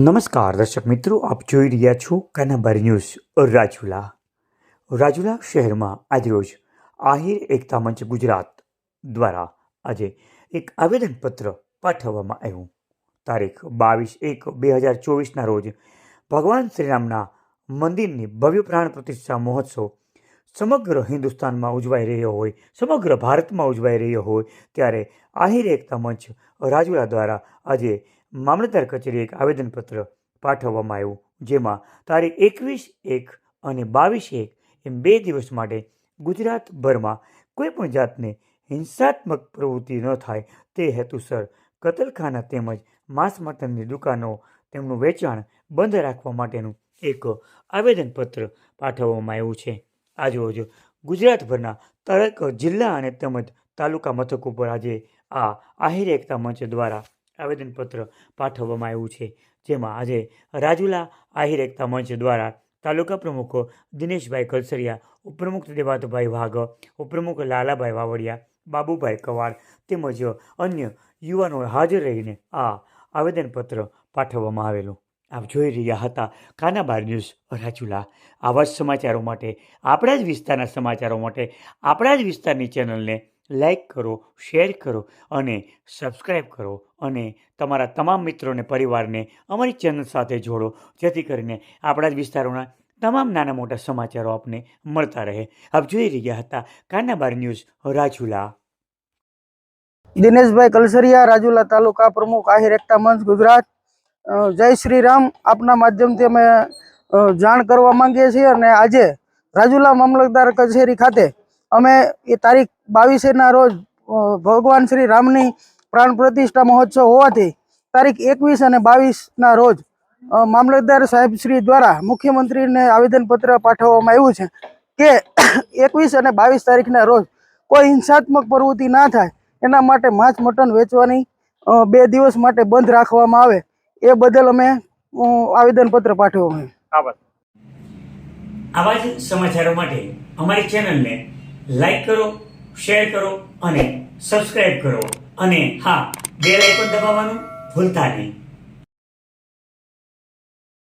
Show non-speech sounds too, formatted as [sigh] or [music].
નમસ્કાર દર્શક મિત્રો, આપ જોઈ રહ્યા છો કાનાબારી ન્યૂઝ રાજુલા. રાજુલા શહેરમાં આજરોજ આહિર એકતા મંચ ગુજરાત દ્વારા આજે એક આવેદનપત્ર પાઠવવામાં આવ્યું. તારીખ બાવીસ એક બે હજાર ચોવીસના રોજ ભગવાન શ્રીરામના મંદિરની ભવ્ય પ્રાણ પ્રતિષ્ઠા મહોત્સવ સમગ્ર હિન્દુસ્તાનમાં ઉજવાઈ રહ્યો હોય, સમગ્ર ભારતમાં ઉજવાઈ રહ્યો હોય, ત્યારે આહિર એકતા મંચ રાજુલા દ્વારા આજે મામલતદાર કચેરી એક આવેદનપત્ર પાઠવવામાં આવ્યું, જેમાં તારીખ એકવીસ એક અને બાવીસ એક એમ બે દિવસ માટે ગુજરાતભરમાં કોઈ પણ જાતની હિંસાત્મક પ્રવૃત્તિ ન થાય તે હેતુસર કતલખાના તેમજ માંસ મટનની દુકાનો તેમનું વેચાણ બંધ રાખવા માટેનું એક આવેદનપત્ર પાઠવવામાં આવ્યું છે. આજરોજ ગુજરાતભરના દરેક જિલ્લા અને તેમજ તાલુકા મથક ઉપર આજે આ આહિર એકતા મંચ દ્વારા આવેદનપત્ર પાઠવવામાં આવ્યું છે. જેમાં આજે રાજુલા આહિર એકતા મંચ દ્વારા તાલુકા પ્રમુખ દિનેશભાઈ કલસરિયા ઉપપ્રમુખ દેવાતભાઈ વાઘ, ઉપપ્રમુખ લાલાભાઈ વાવડિયા, બાબુભાઈ કવાડ તેમજ અન્ય યુવાનોએ હાજર રહીને આ આવેદનપત્ર પાઠવવામાં આવેલું. આપ જોઈ રહ્યા હતા કાનાબાર ન્યૂઝ રાજુલા. આવા જ સમાચારો માટે, આપણા જ વિસ્તારના સમાચારો માટે આપણા જ વિસ્તારની ચેનલને લાઈક કરો, શેર કરો અને સબસ્ક્રાઈબ કરો અને તમારા તમામ મિત્રોને પરિવારને અમારી ચેનલ સાથે જોડો. જેથી કરીને આપણા જ વિસ્તારોના તમામ નાના મોટા સમાચારો આપને મળતા રહે. આપ જોઈ રહ્યા હતા કાનાબાર ન્યૂઝ રાજુલા. દિનેશભાઈ કલસરિયા, રાજુલા તાલુકા પ્રમુખ, આહિર એકતા મંચ, ગુજરાત. જય શ્રી રામ આપના માધ્યમથી અમે જાણ કરવા માંગીએ છીએ અને આજે રાજુલા મામલતદાર કચેરી ખાતે અમે એ તારીખ બાવીસેના રોજ ભગવાન શ્રી રામની પ્રાણ પ્રતિષ્ઠા મહોત્સવ હોવાથી તારીખ એકવીસ અને બાવીસના રોજ મામલતદાર સાહેબ શ્રી દ્વારા મુખ્યમંત્રીને આવેદનપત્ર પાઠવવામાં આવ્યું છે કે [coughs] એકવીસ અને બાવીસ તારીખના રોજ કોઈ હિંસાત્મક પ્રવૃત્તિ ના થાય, એના માટે માંસ મટન વેચવાની બે દિવસ માટે બંધ રાખવામાં આવે, એ બદલ અમે આવેદનપત્ર પાઠવ્યું આવા જ સમાચારો માટે અમારી ચેનલને લાઈક કરો શેર કરો અને સબસ્ક્રાઈબ કરો. અને હા બેલ આઇકોન દબાવવાનું ભૂલતા નહીં.